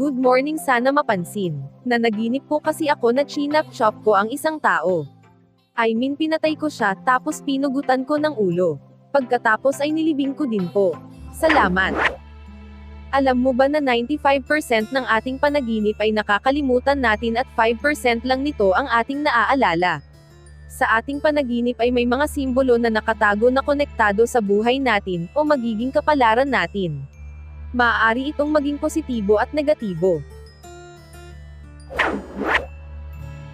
Good morning sana mapansin. Nanaginip po kasi ako na chinap chop ko ang isang tao. I mean pinatay ko siya tapos pinugutan ko ng ulo. Pagkatapos ay nilibing ko din po. Salamat. Alam mo ba na 95% ng ating panaginip ay nakakalimutan natin at 5% lang nito ang ating naaalala. Sa ating panaginip ay may mga simbolo na nakatago na konektado sa buhay natin o magiging kapalaran natin. Maaari itong maging positibo at negatibo.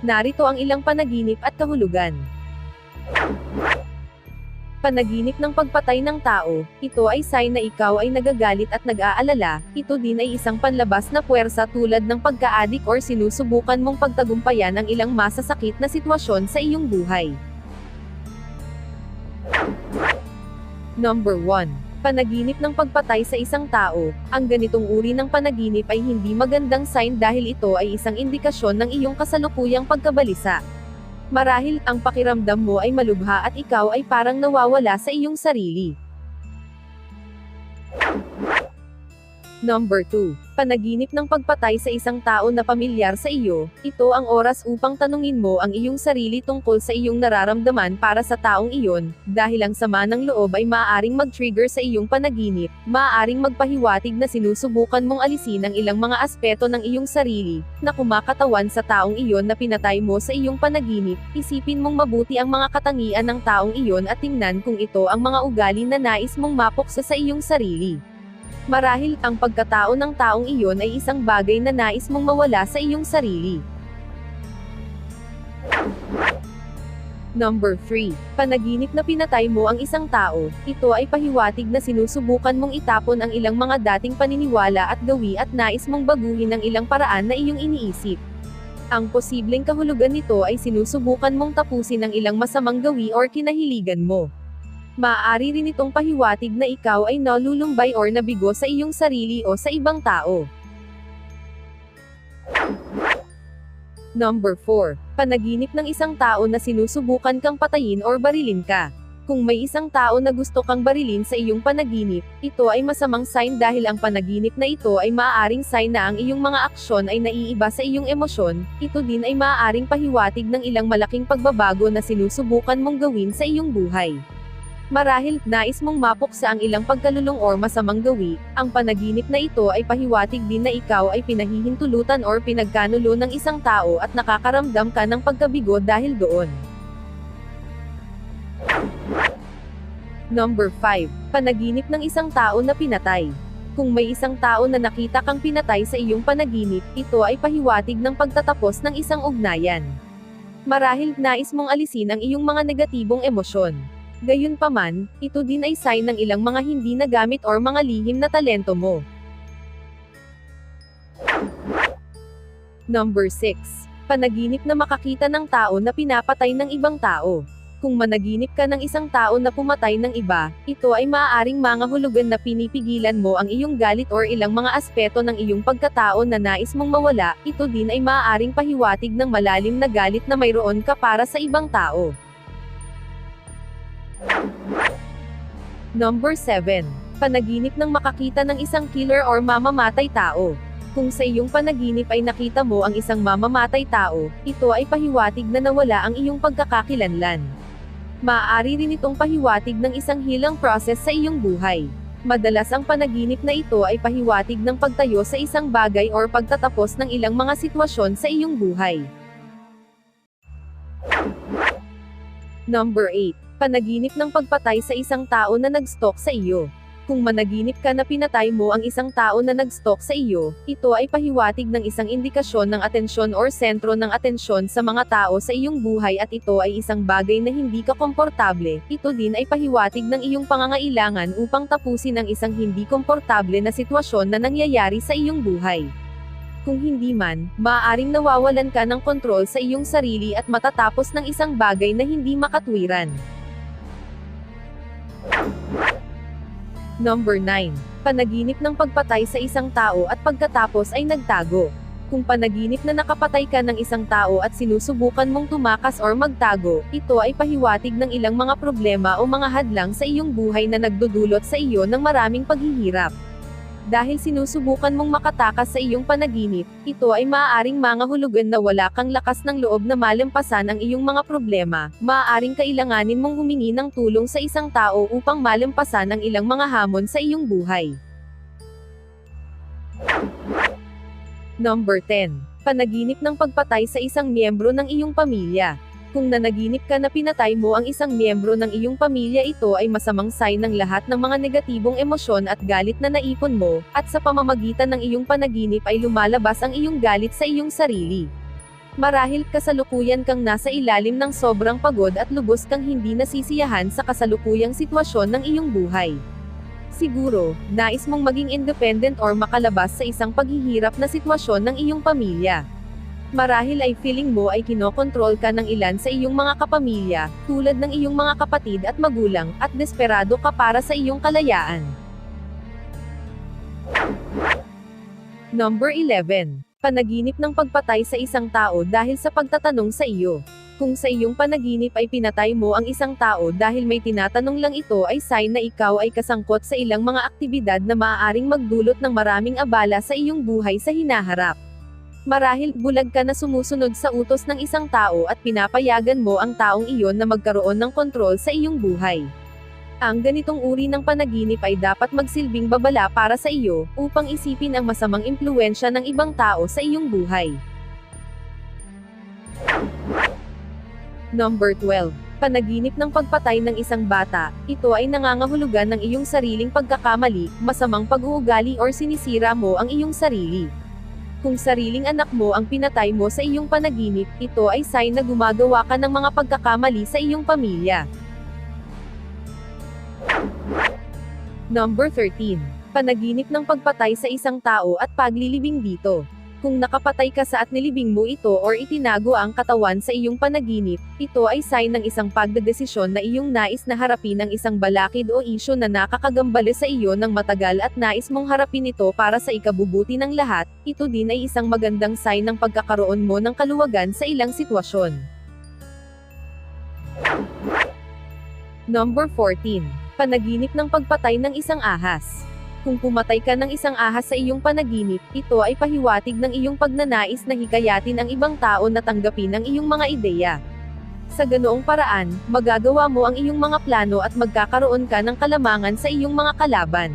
Narito ang ilang panaginip at kahulugan. Panaginip ng pagpatay ng tao, ito ay sign na ikaw ay nagagalit at nag-aalala, ito din ay isang panlabas na puwersa tulad ng pagka-addict or sinusubukan mong pagtagumpayan ang ilang masasakit na sitwasyon sa iyong buhay. Number 1. Panaginip ng pagpatay sa isang tao. Ang ganitong uri ng panaginip ay hindi magandang sign dahil ito ay isang indikasyon ng iyong kasalukuyang pagkabalisa. Marahil, ang pakiramdam mo ay malubha at ikaw ay parang nawawala sa iyong sarili. Number 2. Panaginip ng pagpatay sa isang tao na pamilyar sa iyo, ito ang oras upang tanungin mo ang iyong sarili tungkol sa iyong nararamdaman para sa taong iyon, dahil ang sama ng loob ay maaaring mag-trigger sa iyong panaginip, maaaring magpahiwatig na sinusubukan mong alisin ang ilang mga aspeto ng iyong sarili, na kumakatawan sa taong iyon na pinatay mo sa iyong panaginip, isipin mong mabuti ang mga katangian ng taong iyon at tingnan kung ito ang mga ugali na nais mong mapuksa sa iyong sarili. Marahil, ang pagkatao ng taong iyon ay isang bagay na nais mong mawala sa iyong sarili. Number 3. Panaginip na pinatay mo ang isang tao, ito ay pahiwatig na sinusubukan mong itapon ang ilang mga dating paniniwala at gawi at nais mong baguhin ang ilang paraan na iyong iniisip. Ang posibleng kahulugan nito ay sinusubukan mong tapusin ang ilang masamang gawi or kinahiligan mo. Maaari rin itong pahiwatig na ikaw ay nalulumbay or nabigo sa iyong sarili o sa ibang tao. Number 4. Panaginip ng isang tao na sinusubukan kang patayin or barilin ka. Kung may isang tao na gusto kang barilin sa iyong panaginip, ito ay masamang sign dahil ang panaginip na ito ay maaaring sign na ang iyong mga aksyon ay naiiba sa iyong emosyon, ito din ay maaaring pahiwatig ng ilang malaking pagbabago na sinusubukan mong gawin sa iyong buhay. Marahil, nais mong mapuksa ang ilang pagkalulong or masamang gawi, ang panaginip na ito ay pahiwatig din na ikaw ay pinahihintulutan or pinagkanulo ng isang tao at nakakaramdam ka ng pagkabigo dahil doon. Number 5. Panaginip ng isang tao na pinatay. Kung may isang tao na nakita kang pinatay sa iyong panaginip, ito ay pahiwatig ng pagtatapos ng isang ugnayan. Marahil, nais mong alisin ang iyong mga negatibong emosyon. Gayunpaman, ito din ay sign ng ilang mga hindi nagamit or mga lihim na talento mo. Number 6. Panaginip na makakita ng tao na pinapatay ng ibang tao. Kung managinip ka ng isang tao na pumatay ng iba, ito ay maaaring mga hulugan na pinipigilan mo ang iyong galit or ilang mga aspeto ng iyong pagkatao na nais mong mawala, ito din ay maaaring pahiwatig ng malalim na galit na mayroon ka para sa ibang tao. Number 7. Panaginip ng makakita ng isang killer or mamamatay tao. Kung sa iyong panaginip ay nakita mo ang isang mamamatay tao, ito ay pahiwatig na nawala ang iyong pagkakakilanlan. Maaari rin itong pahiwatig ng isang healing process sa iyong buhay. Madalas ang panaginip na ito ay pahiwatig ng pagtayo sa isang bagay or pagtatapos ng ilang mga sitwasyon sa iyong buhay. Number 8. Panaginip ng pagpatay sa isang tao na nag-stalk sa iyo. Kung managinip ka na pinatay mo ang isang tao na nag-stalk sa iyo, ito ay pahiwatig ng isang indikasyon ng atensyon or sentro ng atensyon sa mga tao sa iyong buhay at ito ay isang bagay na hindi ka komportable. Ito din ay pahiwatig ng iyong pangangailangan upang tapusin ang isang hindi komportable na sitwasyon na nangyayari sa iyong buhay. Kung hindi man, maaaring nawawalan ka ng kontrol sa iyong sarili at matatapos ng isang bagay na hindi makatwiran. Number 9. Panaginip ng pagpatay sa isang tao at pagkatapos ay nagtago. Kung panaginip na nakapatay ka ng isang tao at sinusubukan mong tumakas or magtago, ito ay pahiwatig ng ilang mga problema o mga hadlang sa iyong buhay na nagdudulot sa iyo ng maraming paghihirap. Dahil sinusubukan mong makatakas sa iyong panaginip, ito ay maaaring mangahulugan na wala kang lakas ng loob na malampasan ang iyong mga problema, maaaring kailanganin mong humingi ng tulong sa isang tao upang malampasan ang ilang mga hamon sa iyong buhay. Number 10. Panaginip ng pagpatay sa isang miyembro ng iyong pamilya. Kung nanaginip ka na pinatay mo ang isang miyembro ng iyong pamilya ito ay masamang sign ng lahat ng mga negatibong emosyon at galit na naipon mo, at sa pamamagitan ng iyong panaginip ay lumalabas ang iyong galit sa iyong sarili. Marahil kasalukuyan kang nasa ilalim ng sobrang pagod at lubos kang hindi nasisiyahan sa kasalukuyang sitwasyon ng iyong buhay. Siguro, nais mong maging independent or makalabas sa isang paghihirap na sitwasyon ng iyong pamilya. Marahil ay feeling mo ay kinokontrol ka ng ilan sa iyong mga kapamilya, tulad ng iyong mga kapatid at magulang, at desperado ka para sa iyong kalayaan. Number 11. Panaginip ng pagpatay sa isang tao dahil sa pagtatanong sa iyo. Kung sa iyong panaginip ay pinatay mo ang isang tao dahil may tinatanong lang ito ay sign na ikaw ay kasangkot sa ilang mga aktibidad na maaaring magdulot ng maraming abala sa iyong buhay sa hinaharap. Marahil bulag ka na sumusunod sa utos ng isang tao at pinapayagan mo ang taong iyon na magkaroon ng kontrol sa iyong buhay. Ang ganitong uri ng panaginip ay dapat magsilbing babala para sa iyo, upang isipin ang masamang impluensya ng ibang tao sa iyong buhay. Number 12. Panaginip ng pagpatay ng isang bata, ito ay nangangahulugan ng iyong sariling pagkakamali, masamang pag-uugali or sinisira mo ang iyong sarili. Kung sariling anak mo ang pinatay mo sa iyong panaginip, ito ay sign na gumagawa ka ng mga pagkakamali sa iyong pamilya. Number 13. Panaginip ng pagpatay sa isang tao at paglilibing dito. Kung nakapatay ka sa at nilibing mo ito or itinago ang katawan sa iyong panaginip, ito ay sign ng isang pagdedesisyon na iyong nais na harapin ang isang balakid o isyo na nakakagambali sa iyo ng matagal at nais mong harapin ito para sa ikabubuti ng lahat, ito din ay isang magandang sign ng pagkakaroon mo ng kaluwagan sa ilang sitwasyon. Number 14. Panaginip ng pagpatay ng isang ahas. Kung pumatay ka ng isang ahas sa iyong panaginip, ito ay pahiwatig ng iyong pagnanais na hikayatin ang ibang tao na tanggapin ang iyong mga ideya. Sa ganoong paraan, magagawa mo ang iyong mga plano at magkakaroon ka ng kalamangan sa iyong mga kalaban.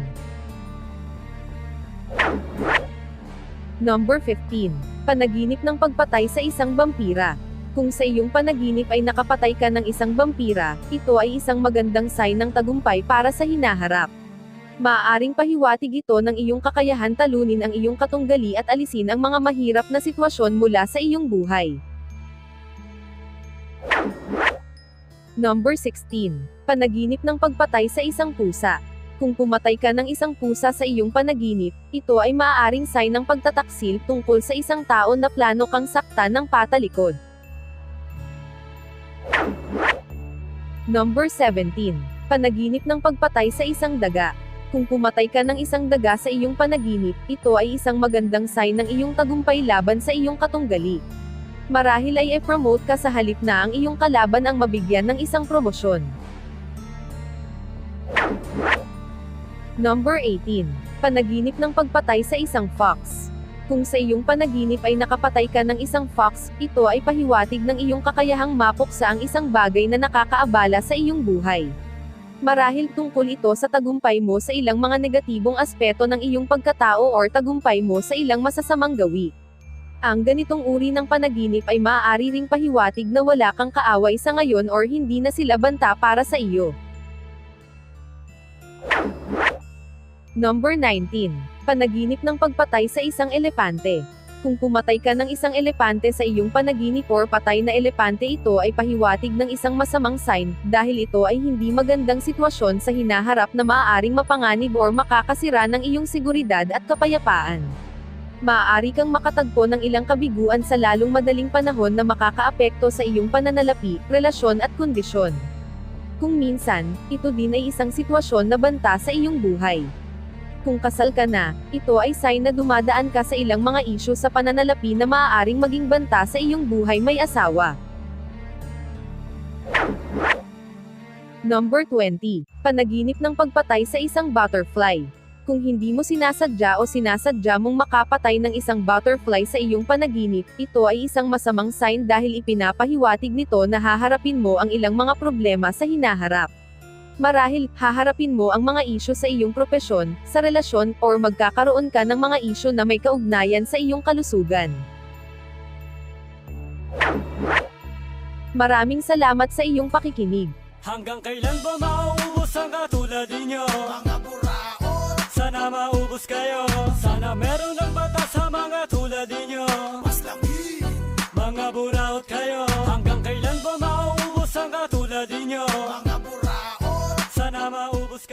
Number 15. Panaginip ng pagpatay sa isang vampira. Kung sa iyong panaginip ay nakapatay ka ng isang vampira, ito ay isang magandang sign ng tagumpay para sa hinaharap. Maaaring pahiwatig ito ng iyong kakayahan talunin ang iyong katunggali at alisin ang mga mahirap na sitwasyon mula sa iyong buhay. Number 16. Panaginip ng pagpatay sa isang pusa. Kung pumatay ka ng isang pusa sa iyong panaginip, ito ay maaaring sign ng pagtataksil tungkol sa isang tao na plano kang saktan ng patalikod. Number 17. Panaginip ng pagpatay sa isang daga. Kung pumatay ka ng isang daga sa iyong panaginip, ito ay isang magandang sign ng iyong tagumpay laban sa iyong katunggali. Marahil ay e-promote ka sa halip na ang iyong kalaban ang mabigyan ng isang promosyon. Number 18. Panaginip ng pagpatay sa isang fox. Kung sa iyong panaginip ay nakapatay ka ng isang fox, ito ay pahiwatig ng iyong kakayahang mapuksa ang isang bagay na nakakaabala sa iyong buhay. Marahil tungkol ito sa tagumpay mo sa ilang mga negatibong aspeto ng iyong pagkatao or tagumpay mo sa ilang masasamang gawi. Ang ganitong uri ng panaginip ay maaari ring pahiwatig na wala kang kaaway sa ngayon or hindi na sila banta para sa iyo. Number 19. Panaginip ng pagpatay sa isang elepante. Kung pumatay ka ng isang elepante sa iyong panaginip or patay na elepante ito ay pahiwatig ng isang masamang sign, dahil ito ay hindi magandang sitwasyon sa hinaharap na maaaring mapanganib or makakasira ng iyong seguridad at kapayapaan. Maaari kang makatagpo ng ilang kabiguan sa lalong madaling panahon na makakaapekto sa iyong pananalapi, relasyon at kondisyon. Kung minsan, ito din ay isang sitwasyon na banta sa iyong buhay. Kung kasal ka na, ito ay sign na dumadaan ka sa ilang mga isyu sa pananalapi na maaaring maging banta sa iyong buhay may asawa. Number 20. Panaginip ng pagpatay sa isang butterfly. kung hindi mo sinasadya o sinasadya mong makapatay ng isang butterfly sa iyong panaginip, ito ay isang masamang sign dahil ipinapahiwatig nito na haharapin mo ang ilang mga problema sa hinaharap. Marahil, haharapin mo ang mga isyo sa iyong propesyon, sa relasyon, or magkakaroon ka ng mga isyo na may kaugnayan sa iyong kalusugan. Maraming salamat sa iyong pakikinig. Hanggang kailan ba mauubos ang katulad ninyo? Mga buraot, Sana maubos kayo Sana meron ng bata sa mga tulad ninyo mas langit Mga buraot kayo Hanggang kailan ba mauubos ang katulad ninyo? Mga sana maubos